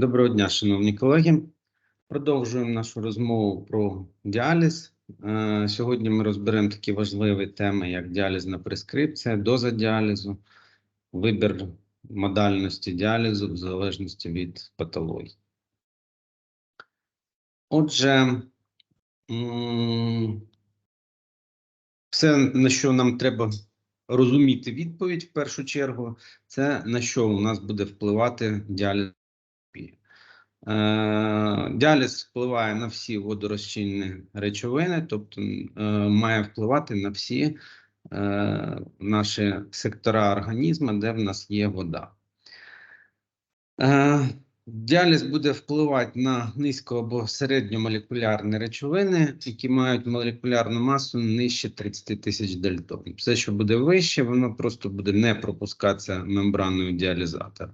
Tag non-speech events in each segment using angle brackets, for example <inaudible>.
Доброго дня, шановні колеги. Продовжуємо нашу розмову про діаліз. Е, Сьогодні ми розберемо такі важливі теми, як діалізна прескрипція, доза діалізу, вибір модальності діалізу в залежності від патології. Отже, все, на що нам треба розуміти відповідь в першу чергу, це на що у нас буде впливати діаліз. Е, Діаліз впливає на всі водорозчинні речовини, тобто е, має впливати на всі е, наші сектора організму, де в нас є вода. Діаліз буде впливати на низько або середньомолекулярні речовини, які мають молекулярну масу нижче 30 тисяч дельтон. Все, що буде вище, воно просто буде не пропускатися мембраною діалізатора.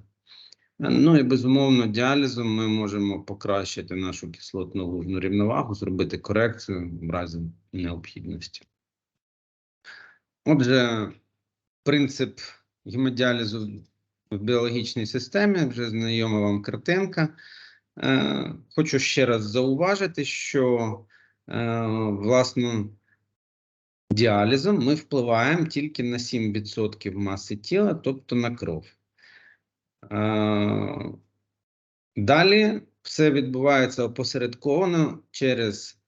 Ну і безумовно, діалізом ми можемо покращити нашу кислотну лужну рівновагу, зробити корекцію в разі необхідності. Отже, принцип гемодіалізу в біологічній системі вже знайома вам картинка. Е, Хочу ще раз зауважити, що е, власне діалізом ми впливаємо тільки на 7% маси тіла, тобто на кров. Е, Далі все відбувається опосередковано через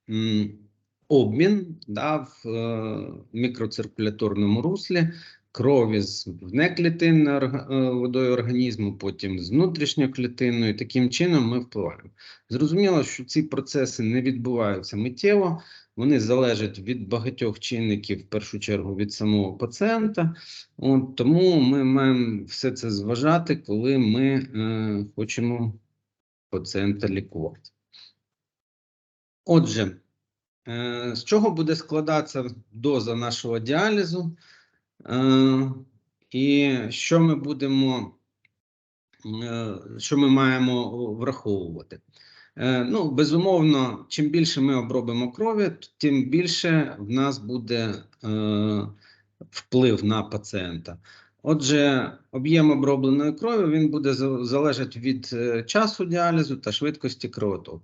обмін да, в е, мікроциркуляторному руслі крові з внеклітинною е, водою організму, потім з внутрішньою внутрішньоклітинною. Таким чином ми впливаємо. Зрозуміло, що ці процеси не відбуваються миттєво, вони залежать від багатьох чинників, в першу чергу від самого пацієнта. От, тому ми маємо все це зважати, коли ми е, хочемо пацієнта лікувати. Отже, е, з чого буде складатися доза нашого діалізу? Е, і що ми будемо, е, що ми маємо враховувати? Е, Ну, безумовно, чим більше ми обробимо крові, тим більше в нас буде е, вплив на пацієнта. Отже, об'єм обробленої крові він буде залежати від е, часу діалізу та швидкості кровотоку.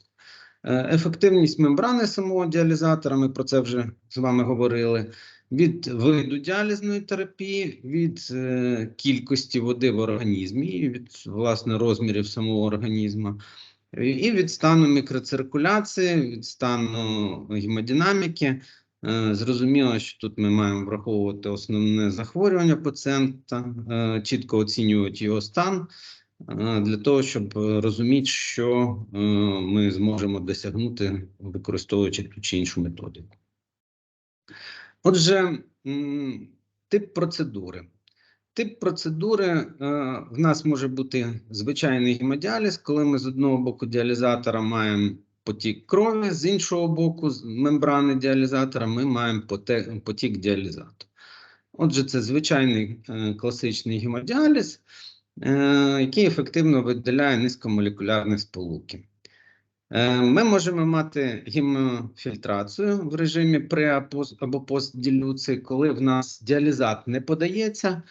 Е, Ефективність мембрани самого діалізатора, ми про це вже з вами говорили. Від виду діалізної терапії, від е, кількості води в організмі, і від власне розмірів самого організму, і- від стану мікроциркуляції, від стану гемодинаміки. Е, Зрозуміло, що тут ми маємо враховувати основне захворювання пацієнта, е, чітко оцінювати його стан е, для того, щоб розуміти, що ми зможемо досягнути, використовуючи ту чи іншу методику. Отже, тип процедури. Тип процедури е, в нас може бути звичайний гемодіаліз, коли ми з одного боку діалізатора маємо потік крові, з іншого боку, з мембрани діалізатора, ми маємо потік діалізатора. Отже, це звичайний е, класичний гемодіаліз, е, який ефективно виділяє низькомолекулярні сполуки. Ми можемо мати гемофільтрацію в режимі пре або постділюції, коли в нас діалізат не подається,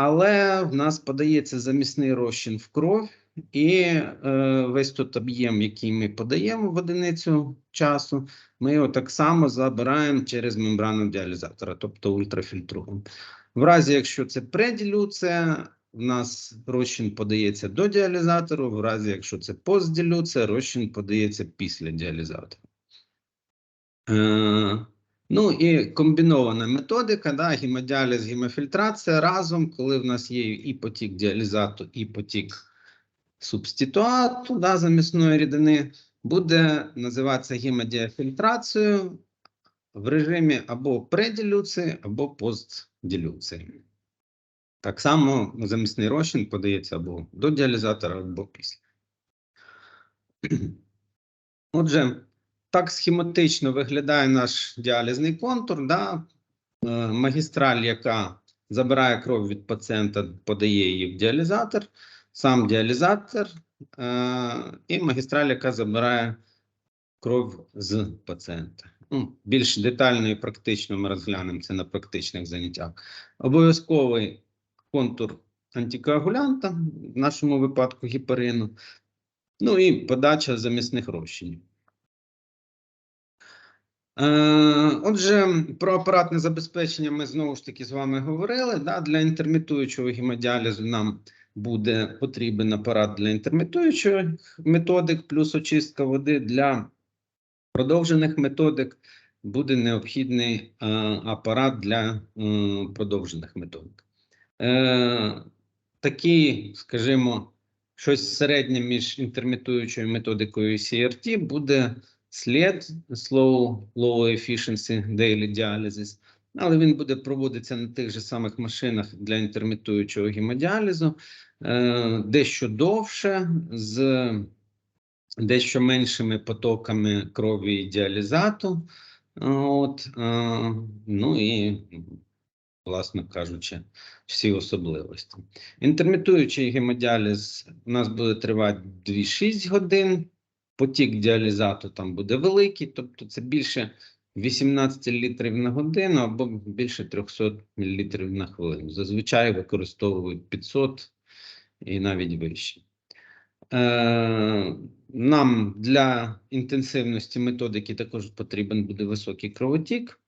але в нас подається замісний розчин в кров, і е, весь тут об'єм, який ми подаємо в одиницю часу, ми його так само забираємо через мембрану діалізатора, тобто ультрафільтруємо. В разі, якщо це преділюція, в нас розчин подається до діалізатору, в разі, якщо це постділюція, розчин подається після діалізатора. Е, Ну і комбінована методика, да, гемодіаліз, гемофільтрація разом, коли в нас є і потік діалізату, і потік субституату да, замісної рідини, буде називатися гемодіафільтрацією в режимі або преділюції, або постділюції. Так само замісний розчин подається або до діалізатора, або після. Отже, так схематично виглядає наш діалізний контур. Да? Е, Магістраль, яка забирає кров від пацієнта, подає її в діалізатор, сам діалізатор е, і магістраль, яка забирає кров з пацієнта. Ну, більш детально і практично ми розглянемо це на практичних заняттях. Обов'язковий контур антикоагулянта, в нашому випадку гіперину, Ну і подача замісних розчинів. Е, Отже, про апаратне забезпечення ми знову ж таки з вами говорили. Да? Для інтермітуючого гемодіалізу нам буде потрібен апарат для інтермітуючих методик, плюс очистка води. Для продовжених методик буде необхідний е, апарат для е, продовжених методик. Такий, скажімо, щось середнє між інтермітуючою методикою CRT буде слід Slow Low Efficiency Daily Dialysis, але він буде проводитися на тих же самих машинах для інтермітуючого гемодіалізу, е, дещо довше, з дещо меншими потоками крові і діалізату. От, е, ну і, власне кажучи, всі особливості. Інтермітуючий гемодіаліз у нас буде тривати 2-6 годин. Потік діалізату там буде великий, тобто це більше 18 літрів на годину або більше 300 мл на хвилину. Зазвичай використовують 500 і навіть вище. Е, Нам для інтенсивності методики також потрібен буде високий кровотік.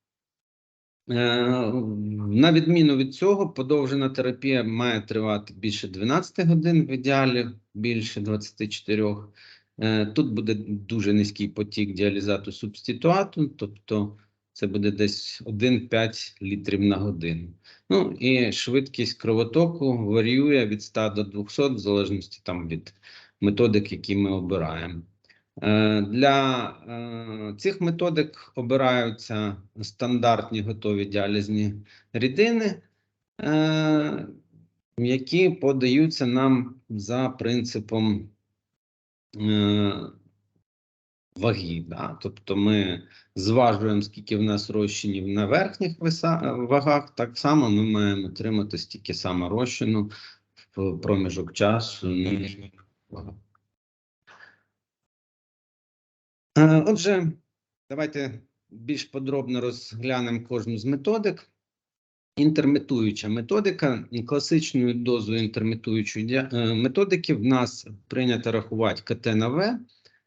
Е, На відміну від цього, подовжена терапія має тривати більше 12 годин, в ідеалі більше 24. Е, Тут буде дуже низький потік діалізату субституату, тобто це буде десь 1,5 літрів на годину. Ну і швидкість кровотоку варіює від 100 до 200, в залежності там від методик, які ми обираємо. Е, Для е, цих методик обираються стандартні готові діалізні рідини, які подаються нам за принципом ваги. Да? Тобто ми зважуємо, скільки в нас розчинів на верхніх вагах, так само ми маємо отримати стільки саме розчину в проміжок часу. Е, Отже, давайте більш подробно розглянемо кожну з методик. Інтермітуюча методика. Класичною дозою інтермітуючої е, методики в нас прийнято рахувати КТ на В,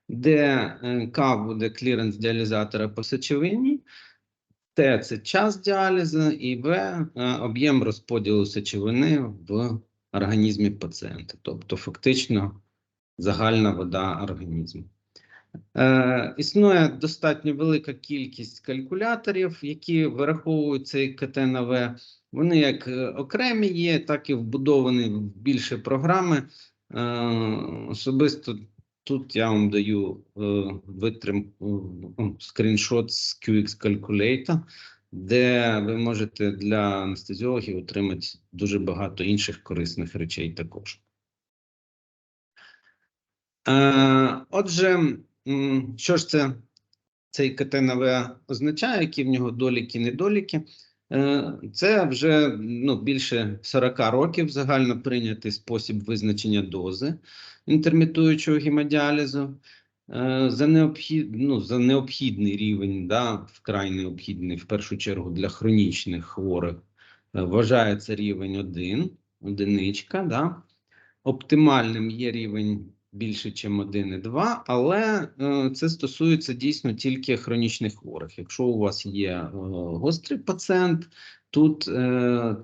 де е, К буде кліренс діалізатора по сечовині, Т це час діалізу і В е, об'єм розподілу сечовини в організмі пацієнта, тобто фактично загальна вода організму. Е, існує достатньо велика кількість калькуляторів, які вираховують цей КТ на В. Вони як е, окремі є, так і вбудовані в більше програми. Е, особисто тут я вам даю е, витрим е, скріншот з QX Calculator, де ви можете для анестезіологів отримати дуже багато інших корисних речей також. Е, Отже, що ж це цей КТНВ означає, які в нього доліки, недоліки? Е, Це вже ну, більше 40 років загально прийнятий спосіб визначення дози інтермітуючого гемодіалізу. Е, За, необхід, ну, за необхідний рівень, да, вкрай необхідний в першу чергу для хронічних хворих, е, вважається рівень 1, одиничка. Да. Оптимальним є рівень більше, ніж 1,2, але е, це стосується дійсно тільки хронічних хворих. Якщо у вас є е, гострий пацієнт, тут е,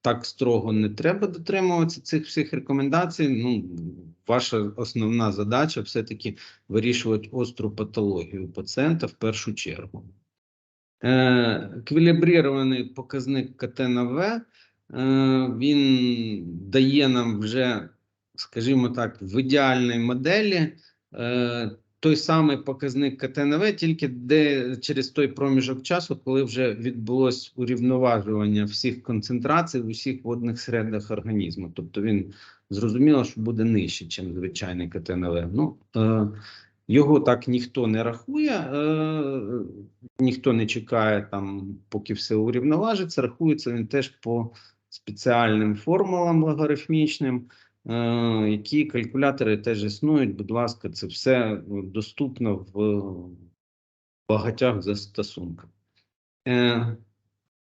так строго не треба дотримуватися цих всіх рекомендацій. Ну, ваша основна задача все-таки вирішувати остру патологію пацієнта в першу чергу. Еквілібрірований показник КТ на В, він дає нам вже скажімо так, в ідеальній моделі е, той самий показник КТНВ, тільки де через той проміжок часу, коли вже відбулось урівноважування всіх концентрацій в усіх водних середах організму. Тобто він зрозуміло, що буде нижче, ніж звичайний КТНВ. Ну, е, його так ніхто не рахує, е, ніхто не чекає там, поки все урівноважиться. Рахується він теж по спеціальним формулам логарифмічним. Е, які калькулятори теж існують. Будь ласка, це все доступно в багатьох застосунках. Е,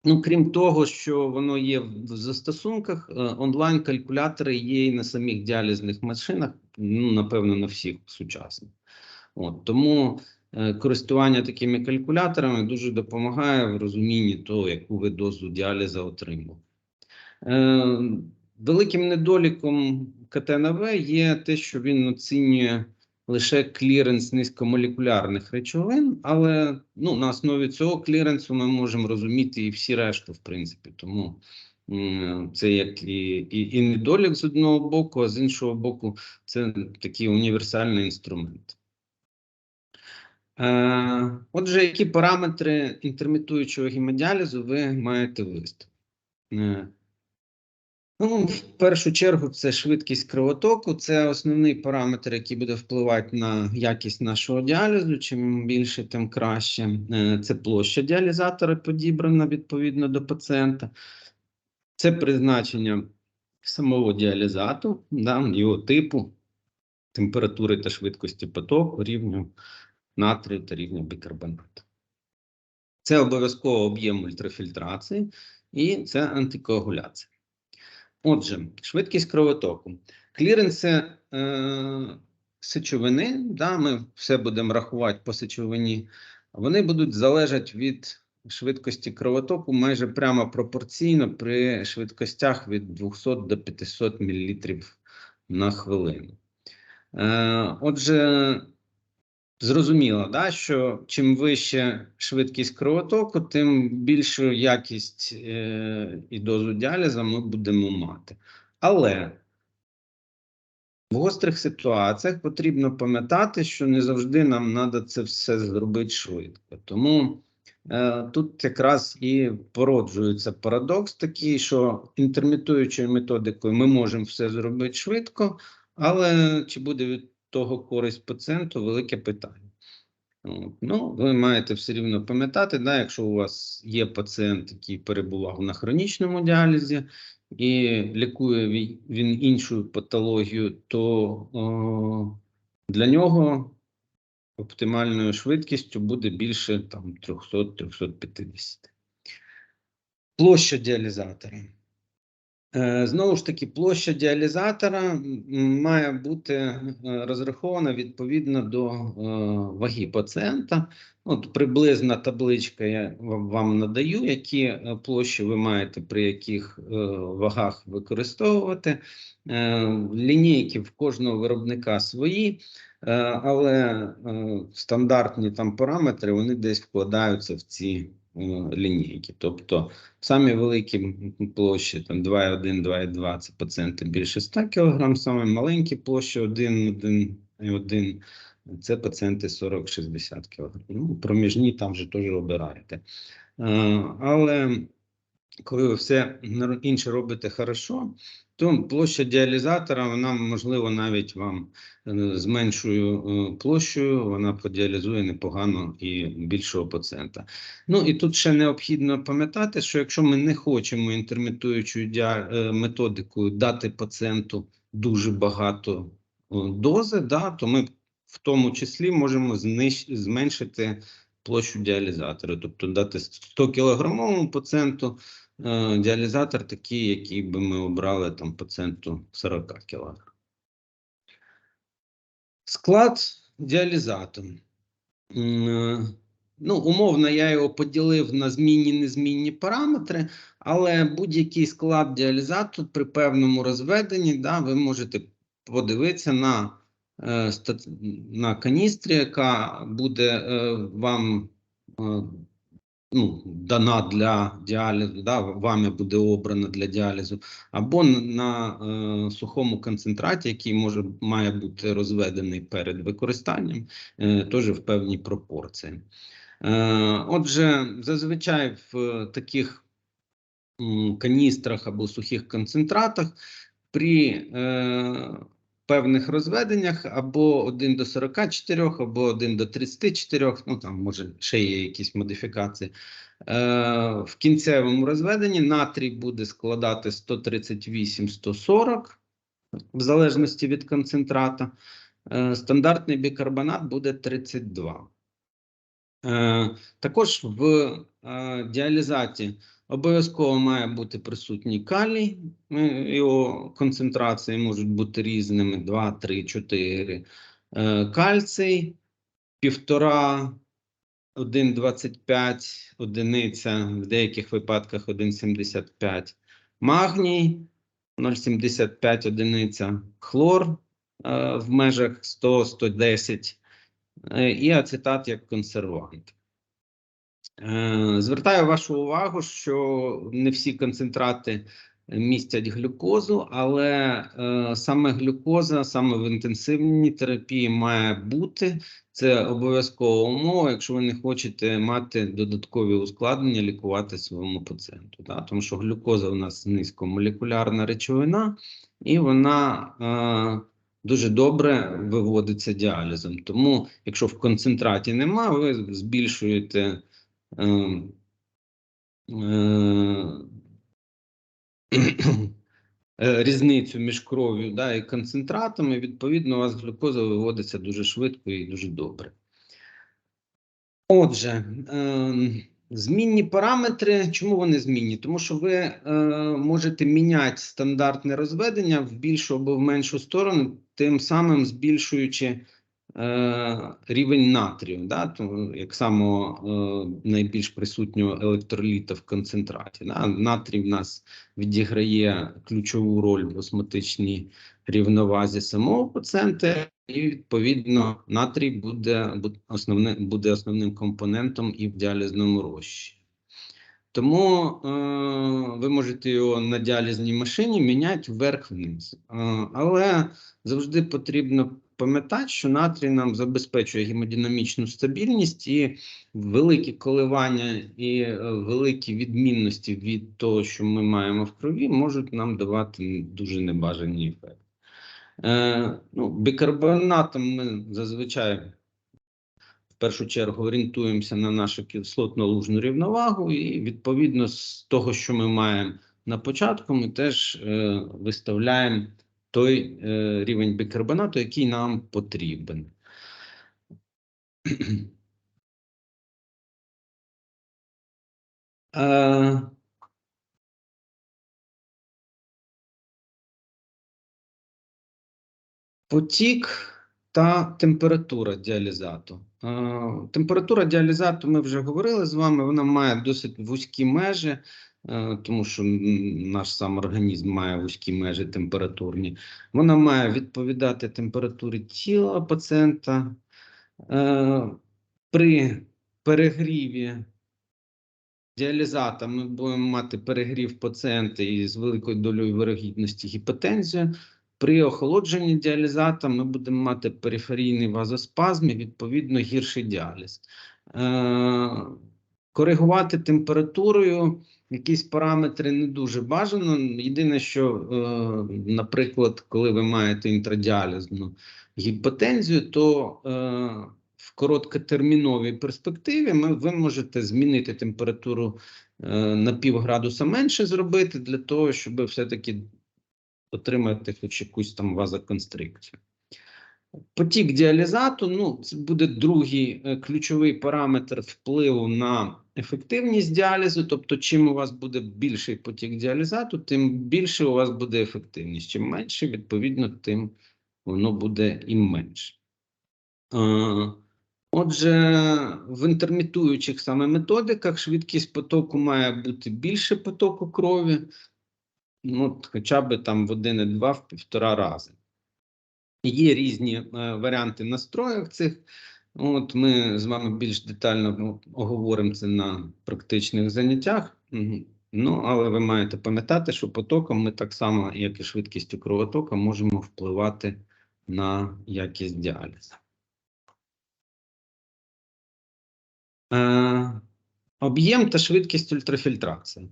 Ну, крім того, що воно є в застосунках, е, онлайн-калькулятори є і на самих діалізних машинах, ну, напевно, на всіх сучасних. От, тому е, користування такими калькуляторами дуже допомагає в розумінні того, яку ви дозу діаліза отримали. Е, великим недоліком КТНВ є те, що він оцінює лише кліренс низькомолекулярних речовин, але ну, на основі цього кліренсу ми можемо розуміти і всі решту, в принципі. Тому це як і, і, і недолік з одного боку, а з іншого боку, це такий універсальний інструмент. Е, отже, які параметри інтермітуючого гемодіалізу ви маєте ввести? Ну, в першу чергу, це швидкість кровотоку, це основний параметр, який буде впливати на якість нашого діалізу. Чим більше, тим краще. Е, Це площа діалізатора підібрана відповідно до пацієнта. Це призначення самого діалізату, да, його типу, температури та швидкості потоку, рівню натрію та рівня бікарбонату. Це обов'язково об'єм ультрафільтрації і це антикоагуляція. Отже, швидкість кровотоку. Кліренс це е, сечовини, да, ми все будемо рахувати по сечовині, вони будуть залежати від швидкості кровотоку майже прямо пропорційно при швидкостях від 200 до 500 мл на хвилину. Е, отже, Зрозуміло, да, що чим вища швидкість кровотоку, тим більшу якість е, і дозу діаліза ми будемо мати. Але в гострих ситуаціях потрібно пам'ятати, що не завжди нам треба це все зробити швидко. Тому е, тут якраз і породжується парадокс такий, що інтермітуючою методикою ми можемо все зробити швидко, але чи буде від того користь пацієнту велике питання. Ну, ви маєте все рівно пам'ятати, да, якщо у вас є пацієнт, який перебував на хронічному діалізі і лікує він іншу патологію, то о, для нього оптимальною швидкістю буде більше там 300-350. Площа діалізатора. Е, Знову ж таки, площа діалізатора має бути е, розрахована відповідно до е, ваги пацієнта. От приблизна табличка я вам- надаю, які площі ви маєте при яких вагах використовувати. Лінійки в кожного виробника свої, але стандартні там параметри вони десь вкладаються в ці лінійки. Тобто Самі великі площі, там 2,1, 2,2 це пацієнти більше 100 кг, самі маленькі площі 1, 1, 1 це пацієнти 40-60 кг. Ну, проміжні там вже теж обираєте. Е, Але коли ви все інше робите хорошо, то площа діалізатора, вона можливо навіть вам е, з меншою е, площею, вона подіалізує непогано і більшого пацієнта. Ну і тут ще необхідно пам'ятати, що якщо ми не хочемо інтермітуючою е, методикою дати пацієнту дуже багато дози, да, то ми в тому числі можемо знищ- зменшити площу діалізатора, тобто дати 100 кілограмовому пацієнту діалізатор такий, який би ми обрали там пацієнту 40 кілограм. Склад діалізатора. Е, Ну, умовно, я його поділив на змінні незмінні параметри, але будь-який склад діалізату при певному розведенні, да, ви можете подивитися на, е, на каністрі, яка буде е, вам е, ну, дана для діалізу, да, вами буде обрана для діалізу, або на е, сухому концентраті, який може має бути розведений перед використанням, е, теж в певній пропорції. Е, Отже, зазвичай в таких каністрах або сухих концентратах при е, певних розведеннях або 1 до 44, або 1 до 34, ну там може ще є якісь модифікації. Е, в кінцевому розведенні натрій буде складати 138-140, в залежності від концентрата. Е, стандартний бікарбонат буде 32. Е, Також в е, діалізаті Обов'язково має бути присутній калій, його концентрації можуть бути різними: 2, 3, 4. Е, Кальцій, півтора, 1,25 одиниця, в деяких випадках 1,75. Магній 0,75 одиниця, хлор е, в межах 100-110 е, і ацетат як консервант. Е, Звертаю вашу увагу, що не всі концентрати містять глюкозу, але е, саме глюкоза, саме в інтенсивній терапії має бути. Це обов'язкова умова, якщо ви не хочете мати додаткові ускладнення, лікувати своєму пацієнту. Да? Тому що глюкоза у нас низькомолекулярна речовина, і вона е, дуже добре виводиться діалізом. Тому, якщо в концентраті нема, ви збільшуєте. Е, е, різницю між кров'ю да, і концентратами, відповідно, у вас глюкоза виводиться дуже швидко і дуже добре. Отже, е, змінні параметри, чому вони змінні? Тому що ви е, можете міняти стандартне розведення в більшу або в меншу сторону, тим самим збільшуючи рівень натрію, да, то, як само е, найбільш присутнього електроліта в концентраті. Да. Натрій в нас відіграє ключову роль в осмотичній рівновазі самого пацієнта, і відповідно натрій буде, основне, буде основним компонентом і в діалізному розчині. Тому е, ви можете його на діалізній машині міняти вверх-вниз. Е, але завжди потрібно пам'ятати, що натрій нам забезпечує гемодинамічну стабільність і великі коливання і е, великі відмінності від того, що ми маємо в крові, можуть нам давати дуже небажані ефекти. Е, ну, бікарбонатом ми зазвичай в першу чергу орієнтуємося на нашу кислотно-лужну рівновагу, і відповідно з того, що ми маємо на початку, ми теж е, виставляємо той е, рівень бікарбонату, який нам потрібен. <clears throat> Е, Потік та температура діалізату. Е, Температура діалізату, ми вже говорили з вами, вона має досить вузькі межі, е, тому що наш сам організм має вузькі межі температурні. Вона має відповідати температурі тіла пацієнта. Е, При перегріві діалізата ми будемо мати перегрів пацієнта із великою долею вирогідності гіпотензію. При охолодженні діалізата ми будемо мати периферійний вазоспазм і, відповідно, гірший діаліз. Е, коригувати температурою якісь параметри не дуже бажано. Єдине, що, е, наприклад, коли ви маєте інтрадіалізну гіпотензію, то е, в короткотерміновій перспективі ми, ви можете змінити температуру на пів градуса менше зробити для того, щоб все-таки отримати хоч якусь там вазоконстрикцію. Потік діалізату ну, це буде другий е, ключовий параметр впливу на ефективність діалізу. Тобто, чим у вас буде більший потік діалізату, тим більше у вас буде ефективність. Чим менше, відповідно, тим воно буде і менше. Отже, в інтермітуючих саме методиках швидкість потоку має бути більше потоку крові, ну, хоча б там в 1,2 в півтора рази. Є різні е, варіанти настроїв цих. От Ми з вами більш детально ну, оговоримо це на практичних заняттях. Ну, але ви маєте пам'ятати, що потоком ми так само, як і швидкістю кровотока, можемо впливати на якість діалізу. Е, об'єм та швидкість ультрафільтрації.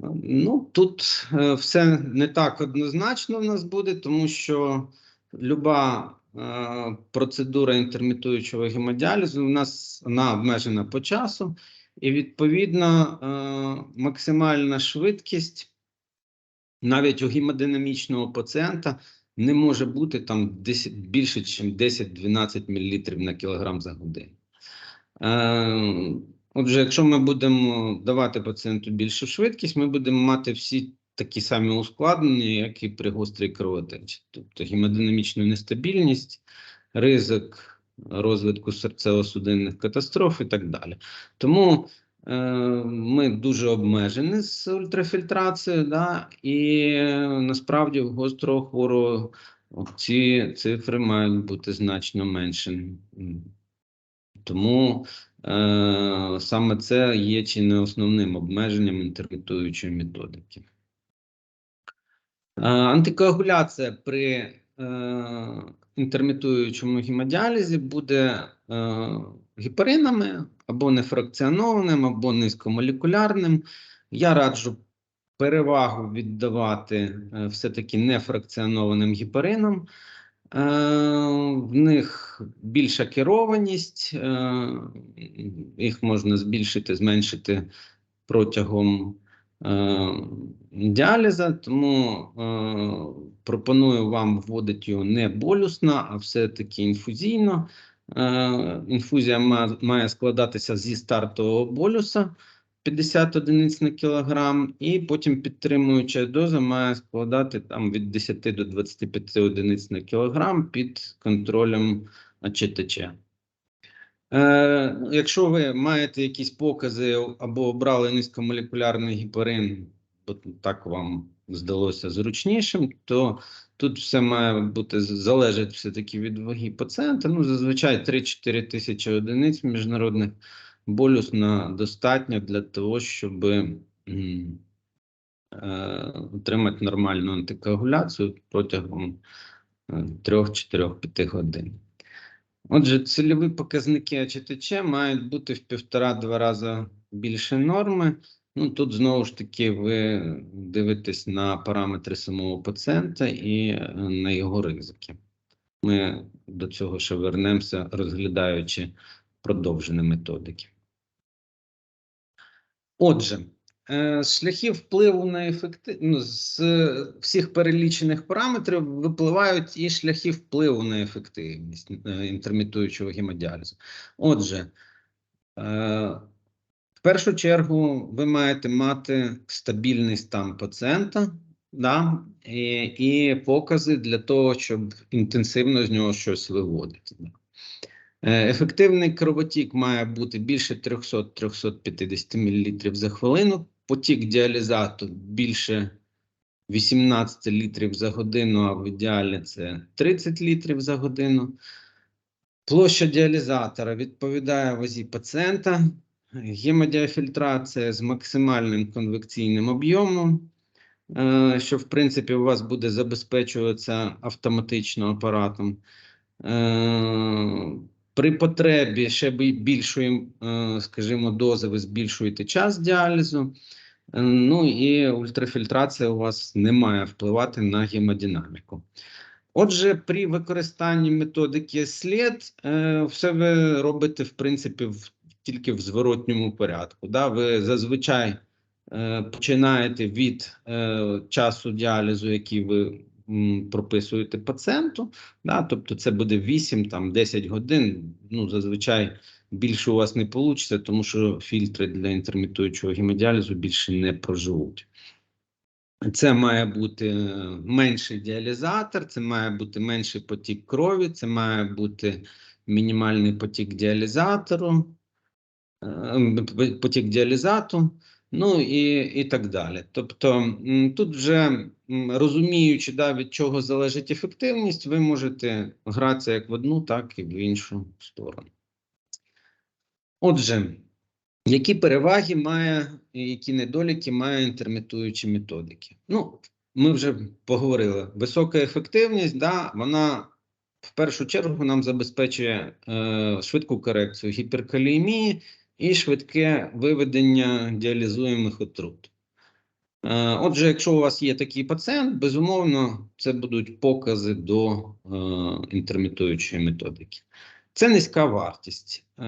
Ну, тут е, все не так однозначно в нас буде, тому що люба е, процедура інтермітуючого гемодіалізу у нас вона обмежена по часу, і відповідно е, максимальна швидкість навіть у гемодинамічного пацієнта не може бути там 10, більше, ніж 10-12 мл на кілограм за годину. Е, Отже, якщо ми будемо давати пацієнту більшу швидкість, ми будемо мати всі такі самі ускладнення, як і при гострій кровотечі, тобто гемодинамічну нестабільність, ризик розвитку серцево-судинних катастроф і так далі. Тому е, ми дуже обмежені з ультрафільтрацією, да, і е, насправді в гострого хворого ці цифри мають бути значно меншими. Тому саме це є чи не основним обмеженням інтерпретуючої методики. Е, антикоагуляція при е, інтермітуючому гемодіалізі буде е, гіпаринами або нефракціонованим, або низькомолекулярним. Я раджу перевагу віддавати е, все-таки нефракціонованим гіпаринам. Е, в них більша керованість, е, їх можна збільшити, зменшити протягом е, діаліза, тому пропоную вам вводити його не болюсно, а все-таки інфузійно. Інфузія має складатися зі стартового болюса. 50 одиниць на кілограм, і потім підтримуюча доза має складати там від 10 до 25 одиниць на кілограм під контролем АЧТЧ. Е, Якщо ви маєте якісь покази або обрали низькомолекулярний гіпарин, бо так вам здалося зручнішим, то тут все має бути залежить все-таки від ваги пацієнта. Ну, зазвичай 3-4 тисячі одиниць міжнародних болюсно достатньо для того, щоб е, отримати нормальну антикоагуляцію протягом 3-4-5 е, годин. Отже, цільові показники АЧТЧ мають бути в півтора-два рази більше норми. Ну, Тут знову ж таки ви дивитесь на параметри самого пацієнта і е, на його ризики. Ми до цього ще вернемося, розглядаючи продовжені методики. Отже, е, шляхи впливу на ефективність з всіх перелічених параметрів випливають і шляхи впливу на ефективність е, інтермітуючого гемодіалізу. Отже, е, в першу чергу ви маєте мати стабільний стан пацієнта да, і, і покази для того, щоб інтенсивно з нього щось виводити. Е, ефективний кровотік має бути більше 300-350 мл за хвилину. Потік діалізату більше 18 літрів за годину, а в ідеалі це 30 літрів за годину. Площа діалізатора відповідає вазі пацієнта, гемодіафільтрація з максимальним конвекційним об'ємом, е, що, в принципі, у вас буде забезпечуватися автоматично апаратом. При потребі ще більшої, е, скажімо, дози, ви збільшуєте час діалізу. Е, ну і ультрафільтрація у вас не має впливати на гемодинаміку. Отже, при використанні методики слід, е, все ви робите, в принципі, тільки в зворотньому порядку. Да? Ви зазвичай починаєте від часу діалізу, який ви прописуєте пацієнту, да, тобто це буде 8-10 годин. Ну, зазвичай більше у вас не вийде, тому що фільтри для інтермітуючого гемодіалізу більше не проживуть. Це має бути менший діалізатор, це має бути менший потік крові, це має бути мінімальний потік діалізатору, е, потік діалізату. Ну і і так далі. Тобто тут вже розуміючи, да, від чого залежить ефективність, ви можете гратися як в одну, так і в іншу сторону. Отже, які переваги має, які недоліки має інтермітуючі методики? Ну, ми вже поговорили. Висока ефективність, да, вона в першу чергу нам забезпечує е, швидку корекцію гіперкаліємії і швидке виведення діалізуємих отрут. Е, отже, якщо у вас є такий пацієнт, безумовно, це будуть покази до е, інтермітуючої методики. Це низька вартість. Е,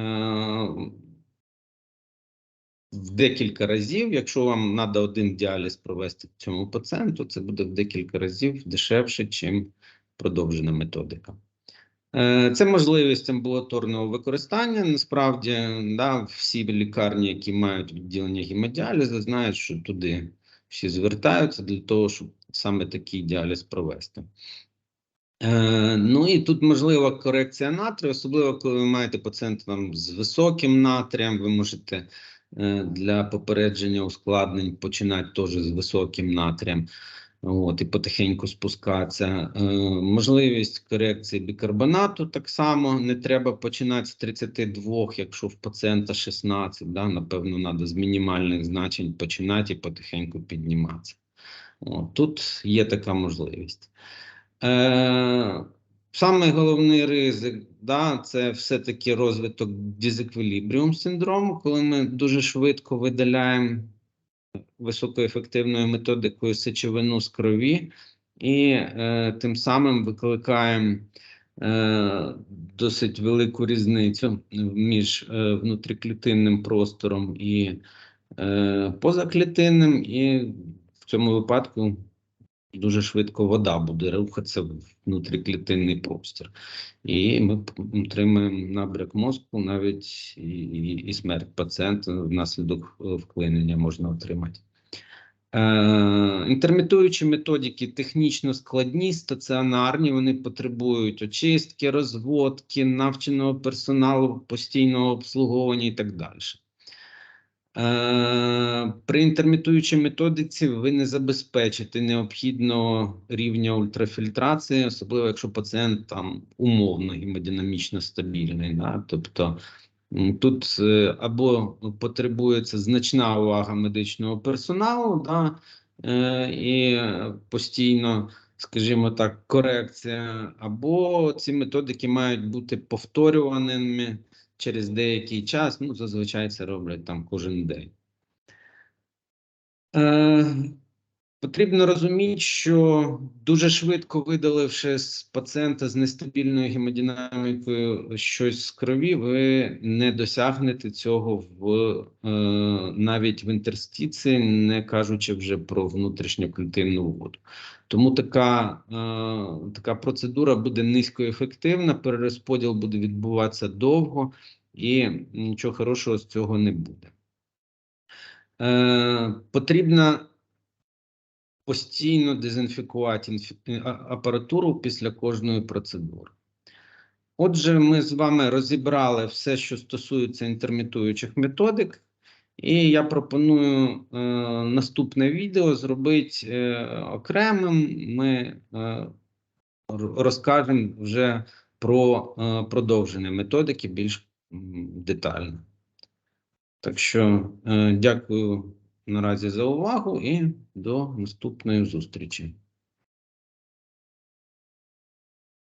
в декілька разів, якщо вам треба один діаліз провести цьому пацієнту, це буде в декілька разів дешевше, ніж продовжена методика. Це можливість амбулаторного використання. Насправді, да, всі лікарні, які мають відділення гемодіалізу, знають, що туди всі звертаються для того, щоб саме такий діаліз провести. Е, ну і тут можлива корекція натрію, особливо коли ви маєте пацієнта з високим натрієм, ви можете е, для попередження ускладнень починати теж з високим натрієм. От, і потихеньку спускатися. Е, можливість корекції бікарбонату так само не треба починати з 32, якщо в пацієнта 16, да, напевно, треба з мінімальних значень починати і потихеньку підніматися. От, тут є така можливість. Е, Саме головний ризик, да, це все-таки розвиток дизеквілібріум синдрому, коли ми дуже швидко видаляємо високоефективною методикою сечовину з крові, і е, тим самим викликаємо е, досить велику різницю між е, внутріклітинним простором і е, позаклітинним, і в цьому випадку дуже швидко вода буде рухатися внутріклітинний простір. І ми отримаємо набряк мозку, навіть і, і, і смерть пацієнта внаслідок е, вклинення можна отримати. Е, інтермітуючі методики технічно складні, стаціонарні, вони потребують очистки, розводки, навченого персоналу, постійного обслуговування і так далі. Е, При інтермітуючій методиці ви не забезпечите необхідного рівня ультрафільтрації, особливо якщо пацієнт там умовно гемодинамічно стабільний. Да? Тобто тут е, або потребується значна увага медичного персоналу, да? е, і постійно, скажімо так, корекція, або ці методики мають бути повторюваними через деякий час, ну, зазвичай це роблять там кожен день. Е, потрібно розуміти, що дуже швидко видаливши з пацієнта з нестабільною гемодинамікою щось з крові, ви не досягнете цього в, е, навіть в інтерстиці, не кажучи вже про внутрішньоклітинну воду. Тому така, е, така процедура буде низькоефективна, перерозподіл буде відбуватися довго, і нічого хорошого з цього не буде. Е, потрібно постійно дезінфікувати апаратуру після кожної процедури. Отже, ми з вами розібрали все, що стосується інтермітуючих методик, і я пропоную е, наступне відео зробити е, окремим. Ми е, розкажемо вже про е, продовження методики більш детально. Так що е, дякую наразі за увагу і до наступної зустрічі.